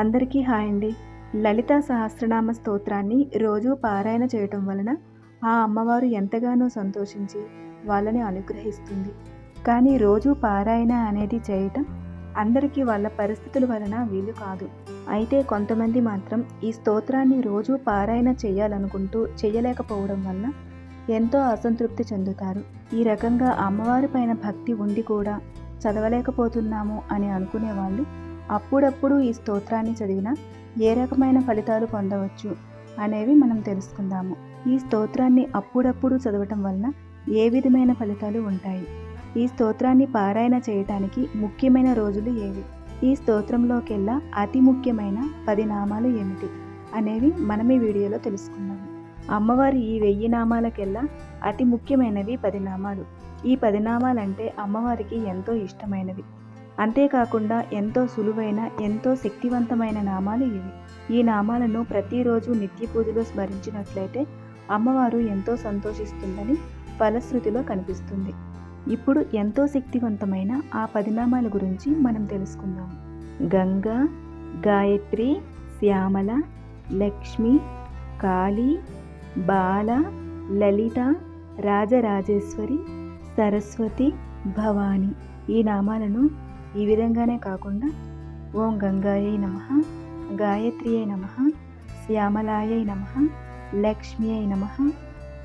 అందరికీ హాయ్ అండి. లలిత సహస్రనామ స్తోత్రాన్ని రోజు పారాయణ చేయటం వలన ఆ అమ్మవారు ఎంతగానో సంతోషించి వాళ్ళని అనుగ్రహిస్తుంది. కానీ రోజు పారాయణ అనేది చేయటం అందరికీ వాళ్ళ పరిస్థితుల వలన వీలు కాదు. అయితే కొంతమంది మాత్రం ఈ స్తోత్రాన్ని రోజు పారాయణ చేయాలనుకుంటూ చేయలేకపోవడం వలన ఎంతో అసంతృప్తి చెందుతారు. ఈ రకంగా అమ్మవారి పైన భక్తి ఉండి కూడా చదవలేకపోతున్నాము అని అనుకునే వాళ్ళు అప్పుడప్పుడు ఈ స్తోత్రాన్ని చదివినా ఏ రకమైన ఫలితాలు పొందవచ్చు అనేవి మనం తెలుసుకుందాము. ఈ స్తోత్రాన్ని అప్పుడప్పుడు చదవటం వలన ఏ విధమైన ఫలితాలు ఉంటాయి? ఈ స్తోత్రాన్ని పారాయణ చేయటానికి ముఖ్యమైన రోజులు ఏవి? ఈ స్తోత్రంలోకెల్లా అతి ముఖ్యమైన పది నామాలు ఏమిటి? అనేవి మనం ఈ వీడియోలో తెలుసుకుందాం అమ్మవారి ఈ వెయ్యి నామాలకెల్లా అతి ముఖ్యమైనవి పది నామాలు. ఈ పది నామాలంటే అమ్మవారికి ఎంతో ఇష్టమైనవి. అంతేకాకుండా ఎంతో సులువైన ఎంతో శక్తివంతమైన నామాలు ఇవి. ఈ నామాలను ప్రతిరోజు నిత్య పూజలో స్మరించినట్లయితే అమ్మవారు ఎంతో సంతోషిస్తుందని ఫలశ్రుతిలో కనిపిస్తుంది. ఇప్పుడు ఎంతో శక్తివంతమైన ఆ పది నామాల గురించి మనం తెలుసుకుందాం. గంగా గాయత్రి శ్యామల లక్ష్మి కాళీ బాల లలిత రాజరాజేశ్వరి సరస్వతి భవాని ఈ నామాలను ఈ విధంగానే కాకుండా ఓం గంగాయై నమ గాయత్రియై నమ శ్యామలాయై నమ లక్ష్మ్యై నమ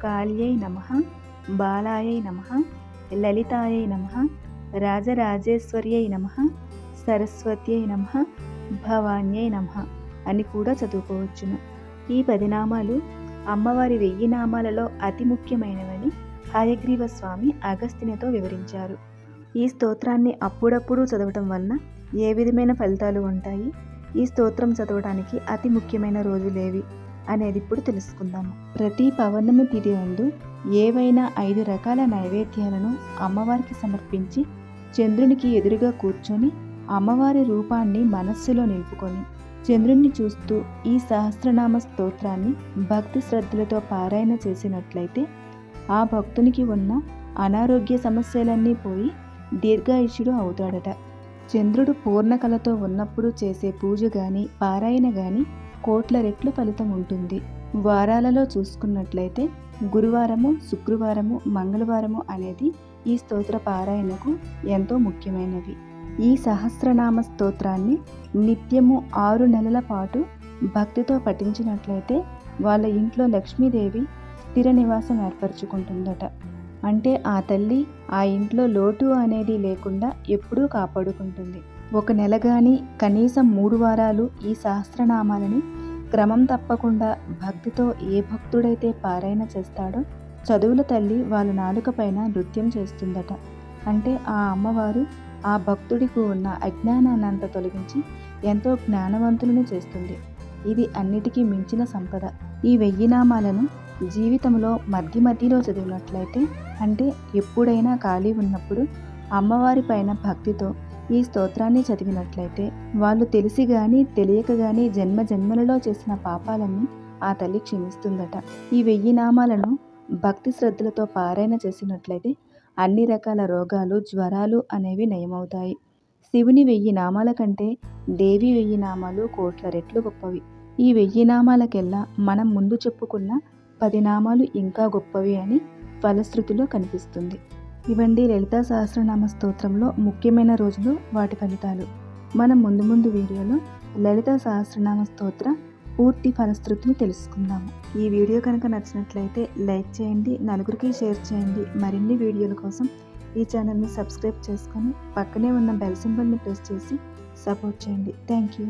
కాళ్యై నమ బాలాయై నమ లలితాయై నమ రాజరాజేశ్వర్యై నమ సరస్వత్యై నమ భవాన్యై నమ అని కూడా చదువుకోవచ్చును. ఈ పది నామాలు అమ్మవారి వెయ్యి నామాలలో అతి ముఖ్యమైనవని హయగ్రీవ స్వామి అగస్తినితో వివరించారు. ఈ స్తోత్రాన్ని అప్పుడప్పుడు చదవటం వలన ఏ విధమైన ఫలితాలు ఉంటాయి? ఈ స్తోత్రం చదవడానికి అతి ముఖ్యమైన రోజులేవి అనేది ఇప్పుడు తెలుసుకుందాము ప్రతి పౌర్ణమి తిథి ముందు ఏవైనా ఐదు రకాల నైవేద్యాలను అమ్మవారికి సమర్పించి చంద్రునికి ఎదురుగా కూర్చొని అమ్మవారి రూపాన్ని మనస్సులో నిలుపుకొని చంద్రుణ్ణి చూస్తూ ఈ సహస్రనామ స్తోత్రాన్ని భక్తి శ్రద్ధలతో పారాయణ చేసినట్లయితే ఆ భక్తునికి ఉన్న అనారోగ్య సమస్యలన్నీ పోయి దీర్ఘాయుషుడు అవుతాడట. చంద్రుడు పూర్ణకలతో ఉన్నప్పుడు చేసే పూజ గాని పారాయణ గాని కోట్ల రెట్లు ఫలితం ఉంటుంది. వారాలలో చూసుకున్నట్లయితే గురువారము శుక్రవారము మంగళవారము అనేది ఈ స్తోత్ర పారాయణకు ఎంతో ముఖ్యమైనవి. ఈ సహస్రనామ స్తోత్రాన్ని నిత్యము ఆరు నెలల పాటు భక్తితో పఠించినట్లయితే వాళ్ళ ఇంట్లో లక్ష్మీదేవి స్థిర నివాసం ఏర్పరచుకుంటుందట. అంటే ఆ తల్లి ఆ ఇంట్లో లోటు అనేది లేకుండా ఎప్పుడూ కాపాడుకుంటుంది. ఒక నెల కానీ కనీసం మూడు వారాలు ఈ సహస్రనామాలని క్రమం తప్పకుండా భక్తితో ఏ భక్తుడైతే పారాయణ చేస్తాడో చదువుల తల్లి వాళ్ళ నాలుక పైన నృత్యం చేస్తుందట. అంటే ఆ అమ్మవారు ఆ భక్తుడికి ఉన్న అజ్ఞానాన్నంత తొలగించి ఎంతో జ్ఞానవంతులను చేస్తుంది. ఇది అన్నిటికీ మించిన సంపద. ఈ వెయ్యి నామాలను జీవితంలో మధ్య మధ్యలో చదివినట్లయితే అంటే ఎప్పుడైనా ఖాళీ ఉన్నప్పుడు అమ్మవారి పైన భక్తితో ఈ స్తోత్రాన్ని చదివినట్లయితే వాళ్ళు తెలిసి కానీ తెలియక కానీ జన్మ జన్మలలో చేసిన పాపాలన్నీ ఆ తల్లి క్షమిస్తుందట. ఈ వెయ్యి నామాలను భక్తి శ్రద్ధలతో పారాయణ చేసినట్లయితే అన్ని రకాల రోగాలు జ్వరాలు అనేవి నయమవుతాయి. శివుని వెయ్యి నామాల కంటే దేవి వెయ్యి నామాలు కోట్ల రెట్లు గొప్పవి. ఈ వెయ్యి నామాలకెల్లా మనం ముందు చెప్పుకున్న పది నామాలు ఇంకా గొప్పవి అని ఫలశ్రుతిలో కనిపిస్తుంది. ఇవండి లలితా సహస్రనామ స్తోత్రంలో ముఖ్యమైన రోజులు వాటి ఫలితాలు. మనం ముందు ముందు వీడియోలో లలితా సహస్రనామ స్తోత్ర పూర్తి ఫలశ్రుతిని తెలుసుకుందాము. ఈ వీడియో కనుక నచ్చినట్లయితే లైక్ చేయండి నలుగురికి షేర్ చేయండి. మరిన్ని వీడియోల కోసం ఈ ఛానల్ని సబ్స్క్రైబ్ చేసుకొని పక్కనే ఉన్న బెల్ సింబల్ని ప్రెస్ చేసి సపోర్ట్ చేయండి. Thank you.